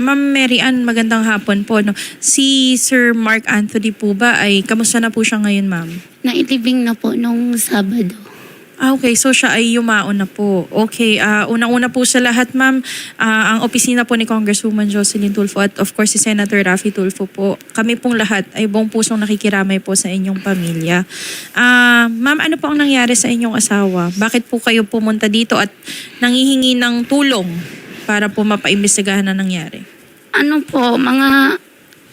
Ma'am Mary Ann, magandang hapon po. No? Si Sir Mark Anthony po ba ay kamusta na po siya ngayon, ma'am? Naitibing na po nung Sabado. Ah, okay. So siya ay yumaon na po. Okay. ah unang-una po sa lahat, ma'am, ah, ang opisina po ni Congresswoman Jocelyn Tulfo at of course si Senator Raffy Tulfo po, kami pong lahat ay buong pusong nakikiramay po sa inyong pamilya. Ah, ma'am, ano po ang nangyari sa inyong asawa? Bakit po kayo pumunta dito at nangihingi ng tulong para po mapaimbestigahan na nangyari? Ano po, mga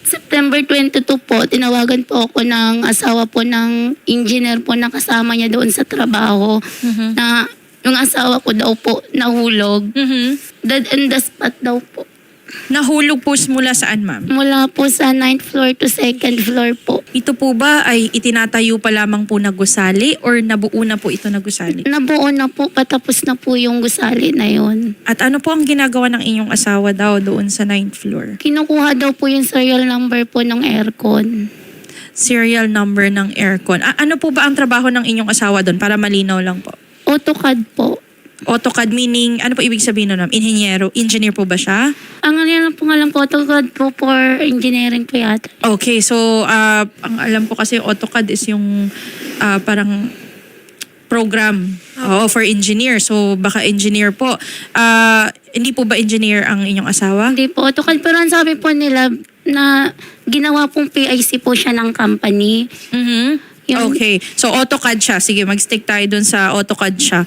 September 22 po, tinawagan po ako ng asawa po ng engineer po na kasama niya doon sa trabaho Mhm. na yung asawa ko daw po nahulog. Mhm. Dead in the spot daw po. Nahulog po mula saan, ma'am? Mula po sa 9th floor to 2nd floor po. Ito po ba ay itinatayo pa lamang po na gusali or nabuo na po ito na gusali? Nabuo na po, patapos na po yung gusali na yon. At ano po ang ginagawa ng inyong asawa daw doon sa ninth floor? Kinukuha daw po yung serial number po ng aircon. Serial number ng aircon. A- ano po ba ang trabaho ng inyong asawa doon para malinaw lang po? AutoCAD po. AutoCAD meaning, ano po ibig sabihin nun? ma'am? Inhinyero? Engineer po ba siya? Ang ano lang po nga lang po, AutoCAD po for engineering po yata. Okay, so ah, ang alam ko kasi AutoCAD is yung ah, parang program Oo, for engineer. So baka engineer po. Ah, hindi po ba engineer ang inyong asawa? Hindi po AutoCAD, pero ang sabi po nila na ginawa pong PIC po siya ng company. Mhm. Yun. Okay. So AutoCAD siya. Sige, mag-stick tayo dun sa AutoCAD siya.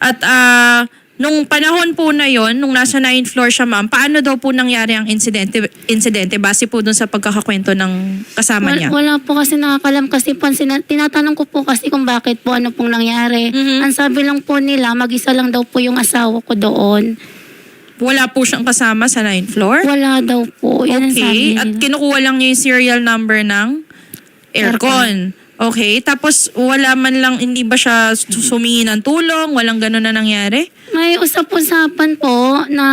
At ah nung panahon po na yon, nung nasa 9th floor siya ma'am, paano daw po nangyari ang insidente, insidente base po dun sa pagkakakwento ng kasama Wal- niya? Wala po kasi nakakalam kasi po, sina- tinatanong ko po kasi kung bakit po, ano pong nangyari. Mhm. Ang sabi lang po nila, mag-isa lang daw po yung asawa ko doon. Wala po siyang kasama sa 9th floor? Wala daw po. Yan ang sabi Okay. nila. At kinukuha lang niya yung serial number ng aircon. Okay. Tapos wala man lang, hindi ba siya sumingi ng tulong? Walang ganun na nangyari? May usap-usapan po na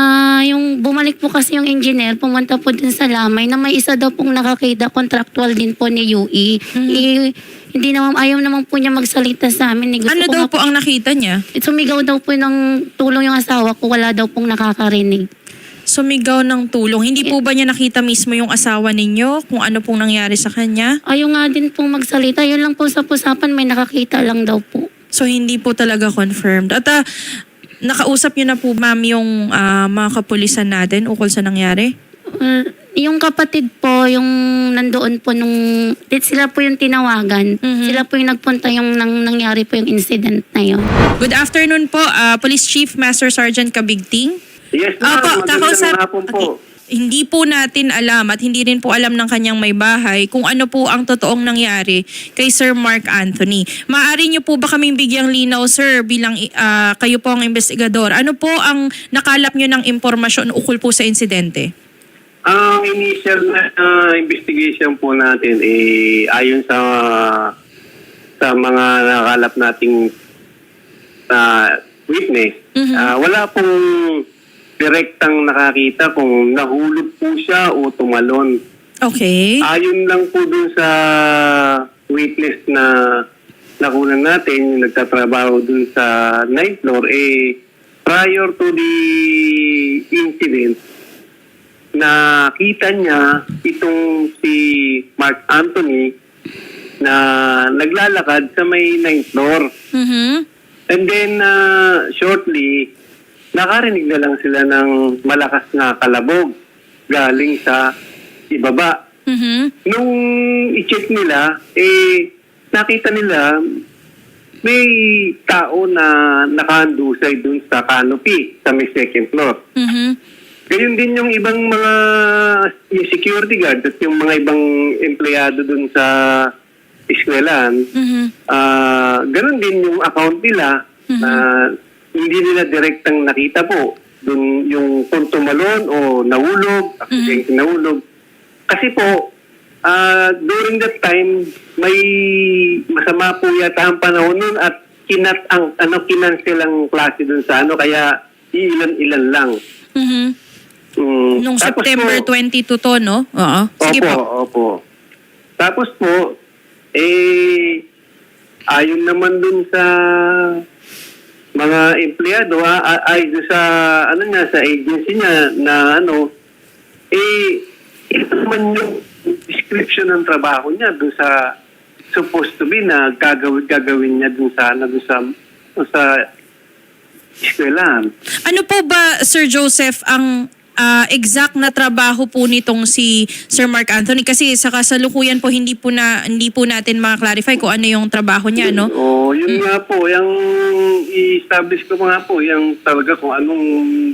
yung bumalik po kasi yung engineer, pumunta po din sa Lamay na may isa daw pong nakakita, contractual din po ni UE. Mm-hmm. Eh, hindi naman, ayaw naman po niya magsalita sa amin. Eh, gusto Ano ko daw nga po ang nakita niya? Sumigaw daw po ng tulong yung asawa ko, wala daw pong nakakarinig. Sumigaw ng tulong. Hindi po ba niya nakita mismo yung asawa ninyo? Kung ano pong nangyari sa kanya? Ayaw nga din pong magsalita. Yun lang po sa pusapan, may nakakita lang daw po. So hindi po talaga confirmed. At ah, nakausap niyo na po ma'am yung ah, mga kapulisan natin ukol sa nangyari? Uh, yung kapatid po, yung nandoon po nung, sila po yung tinawagan. Mhm. Sila po yung nagpunta yung nang, nangyari po yung incident na yun. Good afternoon po, ah, Police Chief Master Sergeant Kabigting. Yes, ma'am. Opo, Magandang kakausap. hapon po. Okay. Hindi po natin alam at hindi rin po alam ng kanyang may bahay kung ano po ang totoong nangyari kay Sir Mark Anthony. Maari niyo po ba kaming bigyang linaw, sir, bilang ah, kayo po ang investigador? Ano po ang nakalap niyo ng impormasyon ukol po sa insidente? Ang initial na ah, investigation po natin eh ayon sa sa mga nakalap nating ah, witness, Mhm. ah, wala pong direktang nakakita kung nahulog po siya o tumalon. Okay. Ayon lang po dun sa witness na nakunan natin, yung nagtatrabaho dun sa ninth floor, eh, prior to the incident, nakita niya itong si Mark Anthony na naglalakad sa may ninth floor. Mhm. And then, uh, shortly, nakarinig na lang sila ng malakas na kalabog galing sa ibaba. Mhm. Nung i-check nila, eh, nakita nila may tao na nakahandusay dun sa canopy sa may second floor. Mhm. Ganyan din yung ibang mga yung security guard at yung mga ibang empleyado dun sa eskwelahan. Mhm. Ah, ganun din yung account nila na hindi nila direktang nakita po dun yung kung tumalon o nahulog, aksidente nahulog. Kasi po, ah, during that time, may masama po yata ang panahon nun at kinat ang ano kinansel ang klase dun sa ano kaya ilan-ilan lang. Mhm. Mm, Nung September po- 22 to, no? Oo. Sige opo, po. opo. Tapos po, eh, ayon naman dun sa mga empleyado, ha, a- ay dun sa, ano niya, sa agency niya na ano, eh, ito naman yung description ng trabaho niya doon sa supposed to be na gagawin, gagawin niya doon sa, ano, doon sa, sa eskwelahan. Ano po ba, Sir Joseph, ang ah, exact na trabaho po nitong si Sir Mark Anthony? Kasi sa kasalukuyan po, hindi po, na, hindi po natin ma-clarify kung ano yung trabaho niya, no? Oo, yun nga po, yung i-establish ko nga po, yung talaga kung anong,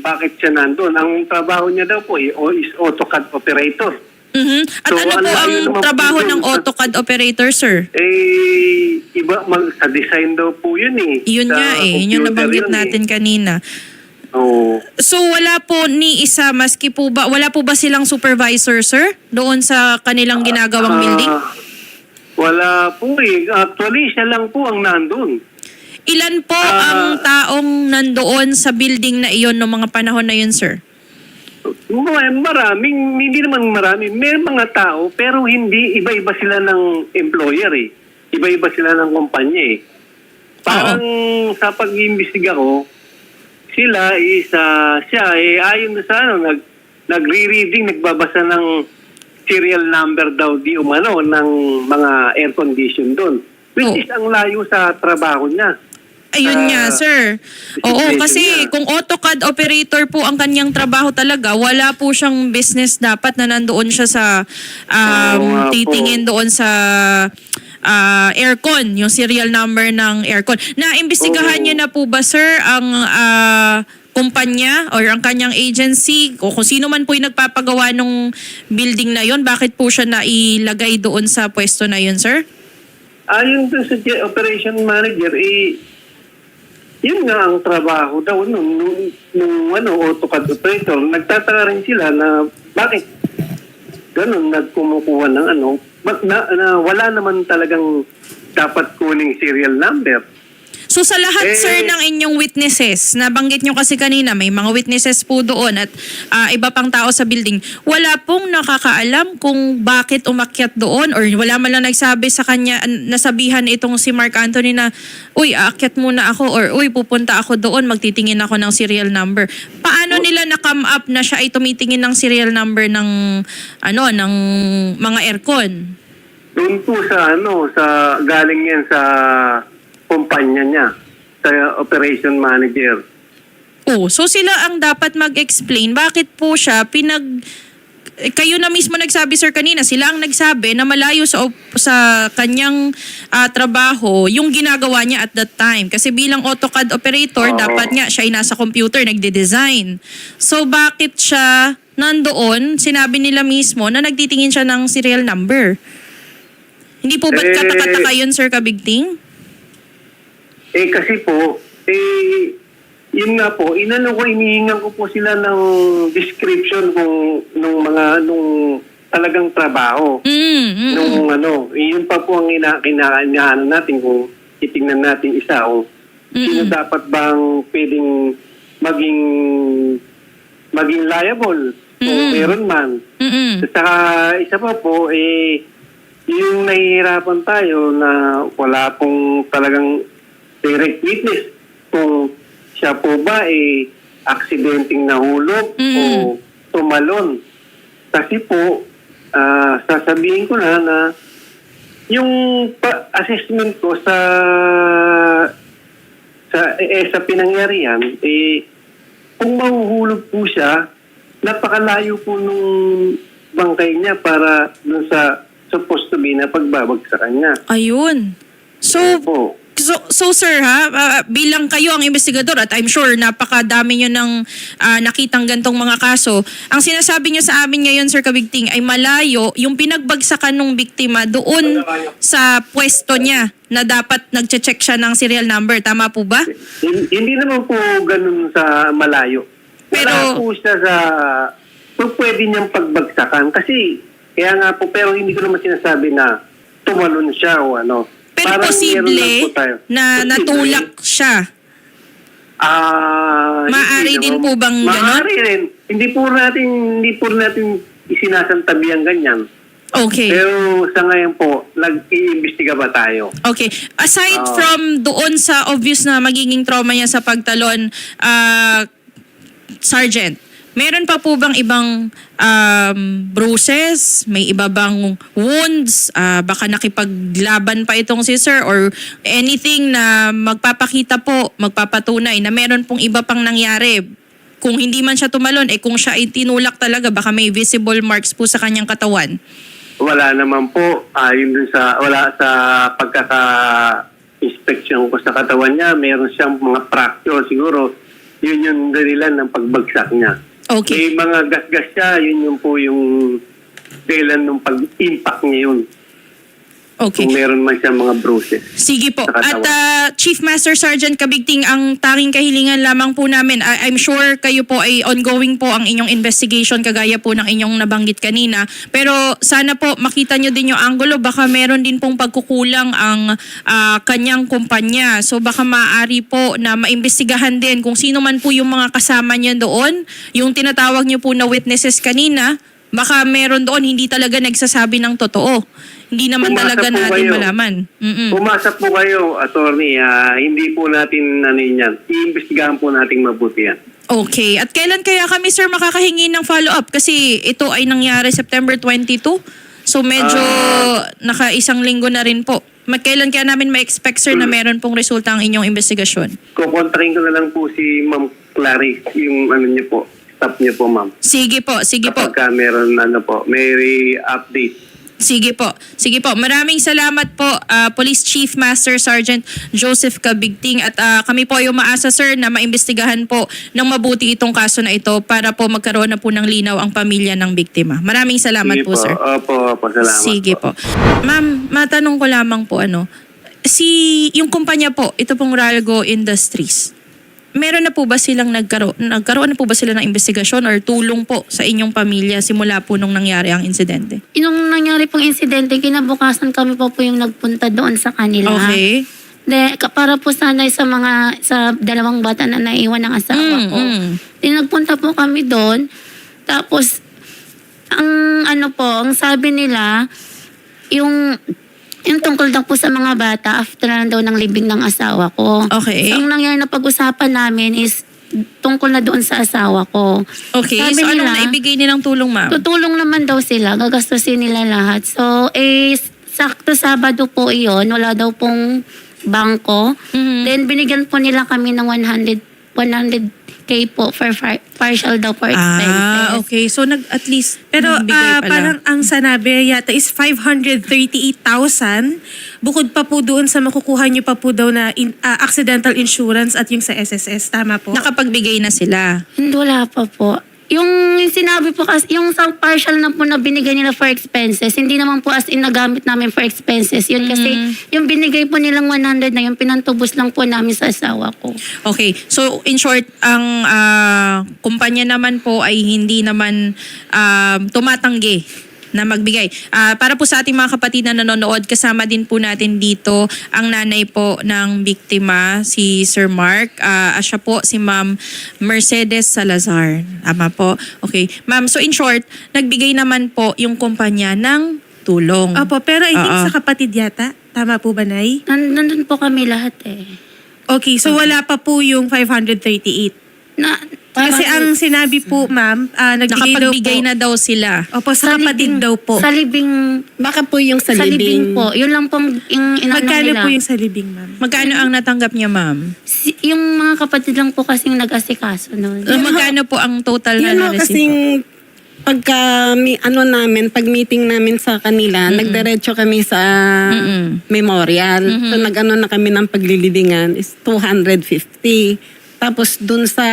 bakit siya nandun. Ang trabaho niya daw po eh, is AutoCAD operator. Mhm. At So, ano po ano, ang trabaho ng AutoCAD operator, sir? Eh, iba, mag, sa design daw po yun eh. Yun nga eh, yun yung nabanggit yun eh. natin kanina. Oo. So wala po ni isa, maski po ba, wala po ba silang supervisor, sir? Doon sa kanilang ginagawang Ah, building? Wala po eh. Actually, siya lang po ang nandun. Ilan po ah, ang taong nandoon sa building na iyon noong mga panahon na yun, sir? Mar- Maraming, hindi naman marami. May mga tao, pero hindi, iba-iba sila ng employer eh. Iba-iba sila ng kumpanya eh. Parang sa pag-iimbestiga ko, sila is, ah, siya eh, ayon sa ano, nag, nagre-reading, nagbabasa ng serial number daw di umano ng mga air condition doon. Which Oh. is ang layo sa trabaho niya. Ayun Ah, nga, sir. Oo, kasi niya. kung AutoCAD operator po ang kanyang trabaho talaga, wala po siyang business dapat na nandoon siya sa um, Oo nga po. titingin doon sa ah, aircon, yung serial number ng aircon. Na-imbestigahan Oo. niyo na po ba, sir, ang ah, kumpanya or ang kanyang agency o kung sino man po yung nagpapagawa ng building na yon bakit po siya nailagay doon sa pwesto na yon sir? Ayon dun sa operation manager, eh, yun nga ang trabaho daw nung, nung, nung ano, AutoCAD operator. Nagtataka rin sila na bakit ganun nagkumukuha ng ano, na, na, wala naman talagang dapat kuning serial number. So sa lahat Eh, sir ng inyong witnesses, nabanggit nyo kasi kanina may mga witnesses po doon at ah, iba pang tao sa building, wala pong nakakaalam kung bakit umakyat doon or wala man lang nagsabi sa kanya, an- nasabihan itong si Mark Anthony na, uy, aakyat muna ako or uy, pupunta ako doon, magtitingin ako ng serial number. Paano nila na-come up na siya ay tumitingin ng serial number ng, ano, ng mga aircon? Doon po sa ano, sa galing yan sa kumpanya niya, sa operation manager. Oh, so sila ang dapat mag-explain bakit po siya pinag eh, kayo na mismo nagsabi sir kanina, sila ang nagsabi na malayo sa sa kanyang ah, trabaho yung ginagawa niya at that time. Kasi bilang AutoCAD operator, Oo. dapat nga siya ay nasa computer nagde-design. So bakit siya nandoon, sinabi nila mismo na nagtitingin siya ng serial number. Hindi po ba't Eh, katakataka yun, Sir Kabigting? Eh kasi po, eh, yun nga po, inano ko, inihingan ko po sila ng description kung nung mga, nung talagang trabaho. Mm, mm, Nung ano, eh, yun pa po ang ina, kina, inaano natin kung titingnan natin isa o sino dapat bang pwedeng maging maging liable kung Mm. meron man. mm, mm. Saka isa pa po, eh, yung nahihirapan tayo na wala pong talagang direct witness kung siya po ba eh aksidenteng nahulog Mm. o tumalon. Kasi po, ah, sasabihin ko na na yung pa- assessment ko sa sa eh, sa pinangyarihan eh kung mahuhulog po siya napakalayo po nung bangkay niya para dun sa supposed to be na pagbabagsakan niya. Ayun. So, po. So, so sir ha, ah, bilang kayo ang investigador at I'm sure napakadami nyo ng ah, nakitang gantong mga kaso, ang sinasabi nyo sa amin ngayon, Sir Kabigting, ay malayo yung pinagbagsakan ng biktima doon sa pwesto niya na dapat nagche-check siya ng serial number. Tama po ba? Hin- Hindi naman po ganun sa malayo. Wala Pero- po siya sa kung pwede niyang pagbagsakan kasi kaya nga po pero hindi ko naman sinasabi na tumalon siya o ano. Pero Parang posible na natulak siya. Ah, hindi din naman. po bang ganon? Maaari rin. Hindi po natin hindi po natin isinasantabi ang ganyan. Okay. Pero sa ngayon po, nag-iimbestiga ba tayo? Okay. Aside Ah. from doon sa obvious na magiging trauma niya sa pagtalon, ah, Sergeant, Meron pa po bang ibang um, bruises? May iba bang wounds? Ah, baka nakipaglaban pa itong si sir or anything na magpapakita po, magpapatunay na meron pong iba pang nangyari. Kung hindi man siya tumalon, eh kung siya ay tinulak talaga, baka may visible marks po sa kanyang katawan. Wala naman po. Ayon dun sa, wala sa pagkaka-inspection ko sa katawan niya, meron siyang mga fracture siguro. Yun yung dahilan ng pagbagsak niya. Okay. May mga gasgas siya, yun yung po yung dahilan ng pag-impact niya yun. Okay. Kung meron man siyang mga bruises. Sige po. At ah, Chief Master Sergeant Kabigting, ang tanging kahilingan lamang po namin, I- I'm sure kayo po ay ongoing po ang inyong investigation kagaya po ng inyong nabanggit kanina. Pero sana po makita nyo din yung angulo. Baka meron din pong pagkukulang ang ah, kanyang kumpanya. So baka maaari po na maimbestigahan din kung sino man po yung mga kasama niya doon. Yung tinatawag nyo po na witnesses kanina, baka meron doon hindi talaga nagsasabi ng totoo. Hindi naman Pumasa talaga natin kayo. malaman. Mm-mm. Pumasa po kayo, attorney. ah, hindi po natin ano yan. Iimbestigahan po natin mabuti yan. Okay. At kailan kaya kami, sir, makakahingi ng follow-up? Kasi ito ay nangyari September 22. So medyo Ah. naka-isang linggo na rin po. Magkailan kaya namin ma-expect, sir, na meron pong resulta ang inyong investigasyon? Kukontakin ko na lang po si Ma'am Clarice, yung ano niyo po, staff niyo po, ma'am. Sige po, sige po. Kapag ka meron ano po, may update. Sige po. Sige po. Maraming salamat po, ah, Police Chief Master Sergeant Joseph Kabigting. At ah, kami po ay umaasa, sir, na maimbestigahan po ng mabuti itong kaso na ito para po magkaroon na po ng linaw ang pamilya ng biktima. Maraming salamat Sige po, sir. Opo, opo, salamat Sige po. Ma'am, matanong ko lamang po ano, si yung kumpanya po, ito pong Ralgo Industries. Meron na po ba silang nagkaroon, nagkaroon na po ba sila ng investigasyon or tulong po sa inyong pamilya simula po nung nangyari ang insidente? Yung nangyari pong insidente, kinabukasan kami pa po yung nagpunta doon sa kanila. Okay. De, ka- para po sanay sa mga, sa dalawang bata na naiwan ng asawa Mm, ko. mm. Di nagpunta po kami doon. Tapos, ang ano po, ang sabi nila, yung yung tungkol daw po sa mga bata after na daw ng libing ng asawa ko. Okay. So, ang nangyari na pag-usapan namin is tungkol na doon sa asawa ko. Okay, Sabi so anong nila, naibigay nilang tulong, ma'am? Tutulong naman daw sila, gagastusin nila lahat. So, eh, sakto Sabado po iyon, wala daw pong bangko. Mhm. Then, binigyan po nila kami ng 100, 100k po for far- partial daw for expenses. Ah, okay. So nag at least Pero nagbigay ah, pala. parang ang sanabi yata is 538,000 bukod pa po doon sa makukuha niyo pa po daw na in- ah, accidental insurance at yung sa SSS. Tama po? nakapagbigay na sila. Hindi, wala pa po. Yung sinabi po kasi, yung sa partial na po na binigay nila for expenses, hindi naman po as in nagamit namin for expenses. Yun kasi, yung binigay po nilang 100 na yung pinantubos lang po namin sa asawa ko. Okay. So in short, ang ah, kumpanya naman po ay hindi naman um, tumatanggi na magbigay. Ah, para po sa ating mga kapatid na nanonood, kasama din po natin dito ang nanay po ng biktima, si Sir Mark. Ah, siya po si Ma'am Mercedes Salazar. Tama po? Okay. Ma'am, so in short, nagbigay naman po yung kumpanya ng tulong. Opo, pero I think Oo. sa kapatid yata. Tama po ba, Nay? Nan- nandun po kami lahat eh. Okay, so wala pa po yung 538. Na, Kasi ang sinabi po, ma'am, ah, nagbigay daw po. Nakapagbigay na daw sila. Opo, sa kapatid libing- daw po. Sa libing, Baka po yung sa, sa libing libing. po. Yun lang pong yung inano Magkano nila. po yung sa libing, ma'am? Magkano ang natanggap niya, ma'am? Si- yung mga kapatid lang po kasing nag-asikaso noon. So, magkano po ang total na Yun na-receive? kasing pagka mi, ano namin, pag meeting namin sa kanila, nagdiretso kami sa Mm-mm. memorial. So nag-ano na kami ng paglilibingan is 250. Tapos dun sa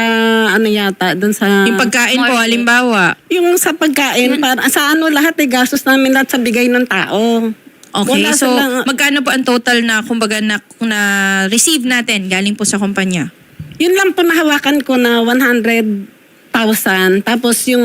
ano yata, dun sa Yung pagkain po, halimbawa. yung sa pagkain, para, sa ano lahat eh, gastos namin lahat sa bigay ng tao. Okay, Wala so silang- magkano po ang total na, kumbaga, na, na receive natin galing po sa kumpanya? Yun lang po nahawakan ko na 100,000. Tapos yung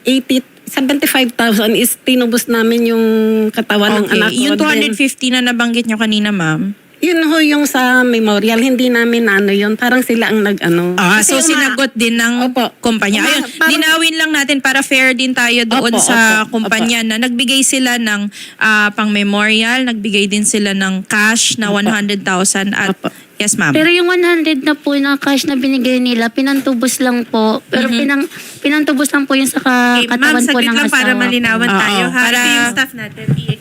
80, 75,000 is tinubos namin yung katawan ng anak ko. yung Then, 250 na nabanggit nyo kanina, ma'am. Yun ho yung sa memorial, hindi namin ano yun. Parang sila ang nag-ano. Ah, Kasi so sinagot din ng Opo. kumpanya. Ayun, Uma- parang- linawin lang natin para fair din tayo doon Opo, sa opo, kumpanya na nagbigay sila ng ah, pang memorial, nagbigay din sila ng cash na 100,000 at Opo. Yes, ma'am. Pero yung 100 na po na cash na binigay nila, pinantubos lang po. Pero pinang, pinantubos lang po yung sa ka- Okay, ma'am, katawan po saglit ng lang asawa para malinawan Oo, tayo. Ha? para- Ito yung staff natin. PA.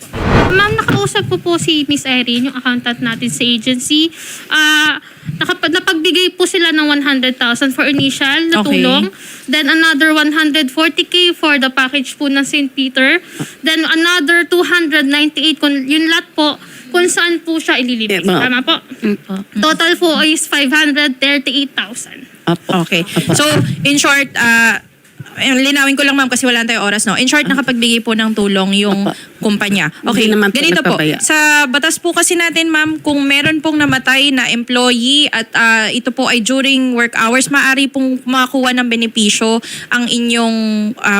Ma'am, nakausap ko po si Miss Irene, yung accountant natin sa agency. Ah, nakap- napagbigay po sila ng 100,000 for initial na Okay. tulong. Then another 140k for the package po ng St. Peter. Then another 298 kung yun lahat po kung saan po siya ililipat. Yeah, ma'am. Tama po? Po. Total po is 538,000. Okay. So, in short, ah, eh, linawin ko lang ma'am kasi wala tayong oras, no? In short, nakapagbigay po ng tulong yung kumpanya. Okay, Hindi naman po ganito po. nagpapaya. Sa batas po kasi natin, ma'am, kung meron pong namatay na employee at ah, ito po ay during work hours, maaari pong makakuha ng benepisyo ang inyong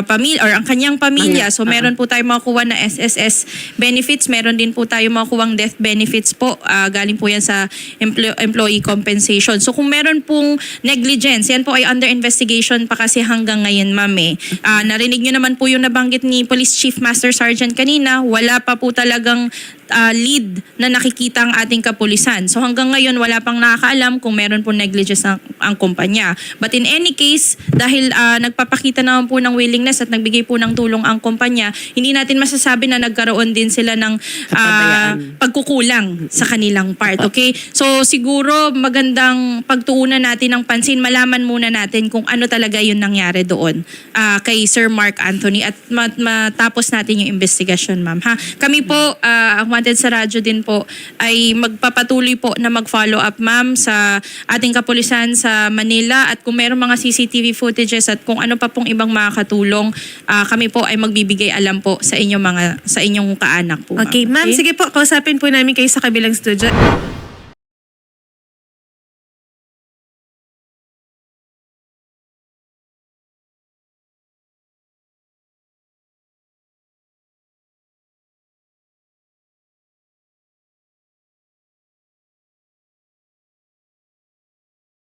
pamilya or ang kanyang pamilya. So, meron po tayo makakuha na SSS benefits. Meron din po tayo makakuha death benefits po. Ah, galing po yan sa empl- employee compensation. So, kung meron pong negligence, yan po ay under investigation pa kasi hanggang ngayon, ma'am. Eh. Ah, narinig nyo naman po yung nabanggit ni Police Chief Master Sergeant kanina. Wala pa po talagang ah, lead na nakikita ang ating kapulisan. So hanggang ngayon wala pang nakakaalam kung meron po negligence ang, ang kumpanya. But in any case, dahil ah, nagpapakita naman po ng willingness at nagbigay po ng tulong ang kumpanya, hindi natin masasabi na nagkaroon din sila ng ah, pagkukulang sa kanilang part. Okay? So siguro magandang pagtuunan natin ng pansin, malaman muna natin kung ano talaga yung nangyari doon ah, kay Sir Mark Anthony at mat- matapos natin yung investigation, ma'am. Ha? Kami po, ah, Wanted sa radyo din po, ay magpapatuloy po na mag-follow up, ma'am, sa ating kapulisan sa Manila at kung meron mga CCTV footages at kung ano pa pong ibang makakatulong, ah, kami po ay magbibigay alam po sa inyong mga sa inyong kaanak po. Okay, ma'am, sige po, kausapin po namin kayo sa kabilang studio.